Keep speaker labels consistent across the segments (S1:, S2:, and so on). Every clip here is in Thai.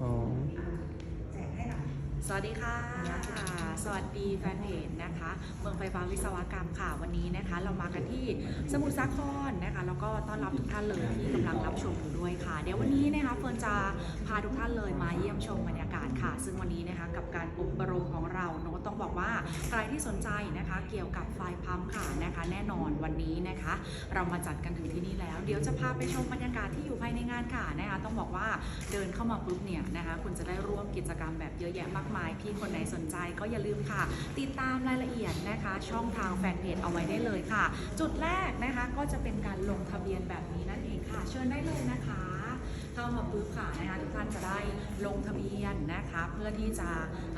S1: สอง
S2: สวัสดีค่ะ สวัสดีแฟนเพจนะคะ เมืองไฟฟ้าวิศวกรรมค่ะวันนี้นะคะ เรามากันที่สมุทรสาครนะคะ แล้วก็ต้อนรับทุกท่านเลยที่กำลังรับชมอยู่ด้วยค่ะ เดี๋ยววันนี้นะคะเฟิร์นจะพาทุกท่านเลยมาเยี่ยมชมบรรยากาศ ค่ะ ซึ่งวันนี้นะคะกับการอบรมของเราโน้ตต้องบอกว่าใครที่สนใจนะคะ เกี่ยวกับไฟพัมค่ะนะคะ แน่นอนวันนี้นะคะ เรามาจัดกันถึงที่นี่แล้ว เดี๋ยวจะพาไปชมบรรยากาศที่อยู่ภายในงานค่ะนะคะ ต้องบอกว่าเดินเข้ามาปุ๊บเนี่ยนะคะ คุณจะได้ร่วมกิจกรรมแบบเยอะแยะมากมายพี่คนไหนสนใจก็อย่าลืมค่ะ ติดตามรายละเอียดนะคะ ช่องทางแฟนเพจเอาไว้ได้เลยค่ะ จุดแรกนะคะก็จะเป็นการลงทะเบียนแบบนี้นั่นเองค่ะ เชิญได้เลยนะคะ เข้ามาปุ๊บค่ะนะคะทุกท่านจะได้ลงทะเบียนนะคะ เพื่อที่จะ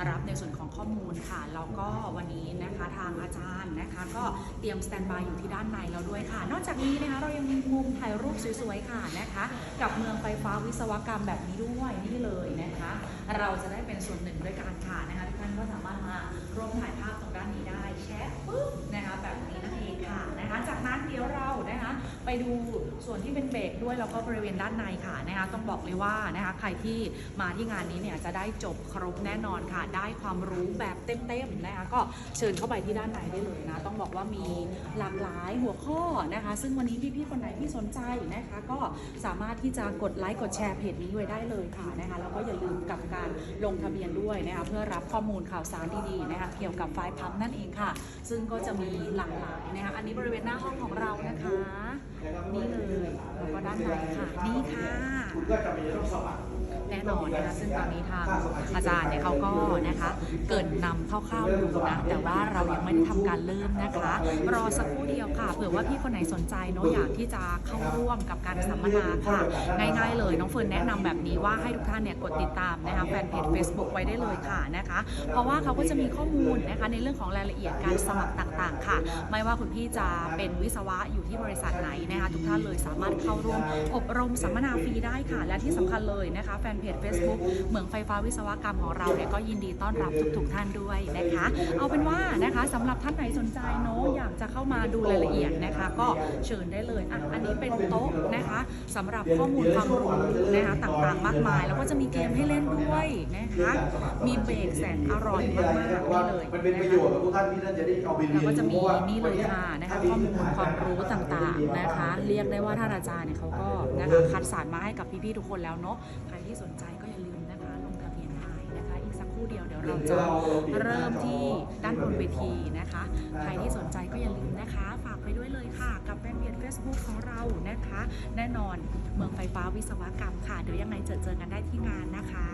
S2: รับในส่วนของข้อมูลค่ะแล้วก็วันนี้นะคะทางอาจารย์นะคะ ก็เตรียมสแตนบายอยู่ที่ด้านในแล้วด้วยค่ะ นอกจากนี้นะคะเรายังมีมุมถ่ายรูปสวยๆค่ะนะคะ กับเมืองไฟฟ้าวิศวกรรมแบบนี้ด้วยนี่เลยนะคะ เราจะได้เป็นส่วนหนึ่งด้วยกันค่ะนะคะทุกท่านก็สามารถมาร่วมถ่ายภาพตรงด้านนี้ได้แชะปุ๊บนะคะแบบนี้นั่นเองค่ะนะคะ จากนั้นเดี๋ยวเรา ไปดูส่วนที่เป็นเบรกด้วยแล้วก็บริเวณด้านในค่ะนะคะต้องบอกเลยว่านะคะใครที่มาที่งานนี้เนี่ยจะได้จบครบแน่นอนค่ะ ได้ความรู้แบบเต็มๆนะคะก็เชิญเข้าไปที่ด้านในได้เลยนะ ต้องบอกว่ามีหลากหลายหัวข้อนะคะ ซึ่งวันนี้พี่ๆคนไหนที่สนใจนะคะ ก็สามารถที่จะกดไลค์กดแชร์เพจนี้ไว้ได้เลยค่ะนะคะแล้วก็อย่าลืมกับการลงทะเบียนด้วยนะคะเพื่อรับข้อมูลข่าวสารดีๆนะคะเกี่ยวกับไฟล์พัมนั่นเองค่ะ ซึ่งก็จะมีหลากหลายนะคะอันนี้บริเวณหน้าห้องของเรานะคะนี่เลยแล้วก็ด้านในค่ะ นี่ค่ะ
S3: คุณก็จะมีต้องสมัคร
S2: แน่นอนนะคะซึ่งตอนนี้ทางอาจารย์เนี่ยเขาก็นะคะเกรินนำคร่าวๆอยู่นะแต่ว่าเรายังไม่ได้ทำการเริ่มนะคะ รอสักครู่เดียวค่ะเผื่อว่าพี่คนไหนสนใจเนาะอยากที่จะเข้าร่วมกับการสัมมนาค่ะ ง่ายๆเลยน้องเฟิร์นแนะนำแบบนี้ว่าให้ทุกท่านเนี่ยกดติดตามนะคะแฟนเพจ Facebook ไว้ได้เลยค่ะนะคะ เพราะว่าเขาก็จะมีข้อมูลนะคะในเรื่องของรายละเอียดการสมัครต่างๆ ค่ะ ไม่ว่าคุณพี่จะเป็นวิศวะอยู่ที่บริษัทไหนนะคะทุกท่านเลยสามารถเข้าร่วมอบรมสัมมนาฟรีได้ค่ะ และที่สำคัญเลยนะคะแฟนเพจ Facebook เมืองไฟฟ้าวิศวกรรมของเราเนี่ยก็ยินดีต้อนรับทุกๆท่านด้วยนะคะ เอาเป็นว่านะคะสำหรับท่านไหนสนใจเนาะอยากจะเข้ามาดูรายละเอียดนะคะ ก็เชิญได้เลยอะอันนี้เป็นโต๊ะนะคะสำหรับข้อมูลความรู้นะคะต่างๆ มากมาย แล้วก็จะมีเกมให้เล่นด้วยนะคะมีเบรกแสนอร่อยมากๆนี่เลย
S3: มันเป็นประโยชน์กับพวกท่านที่ท่านจะได้เอาไปเรียน
S2: แล้วก็จะมี
S3: พราว่า
S2: นี่เลยค่ะนะคะข้อมูลความรู้ต่างๆนะคะ เรียกได้ว่าท่านอาจารย์เนี่ยเขาก็นะคะคัดสรรมาให้กับพี่ๆทุกคนแล้วเนาะใครที่สนใจก็อย่าลืมนะคะลงทะเบียนได้นะคะ อีกสักครู่เดียวเดี๋ยวเราจะเริ่มที่ด้านบนเวทีนะคะใครที่สนใจก็อย่าลืมนะคะ ฝากไปด้วยเลยค่ะ กับแฟนเพจ Facebook ของเรานะคะ แน่นอนเมืองไฟฟ้าวิศวกรรมค่ะ เดี๋ยวยังไงเจอเจอกันได้ที่งานนะคะ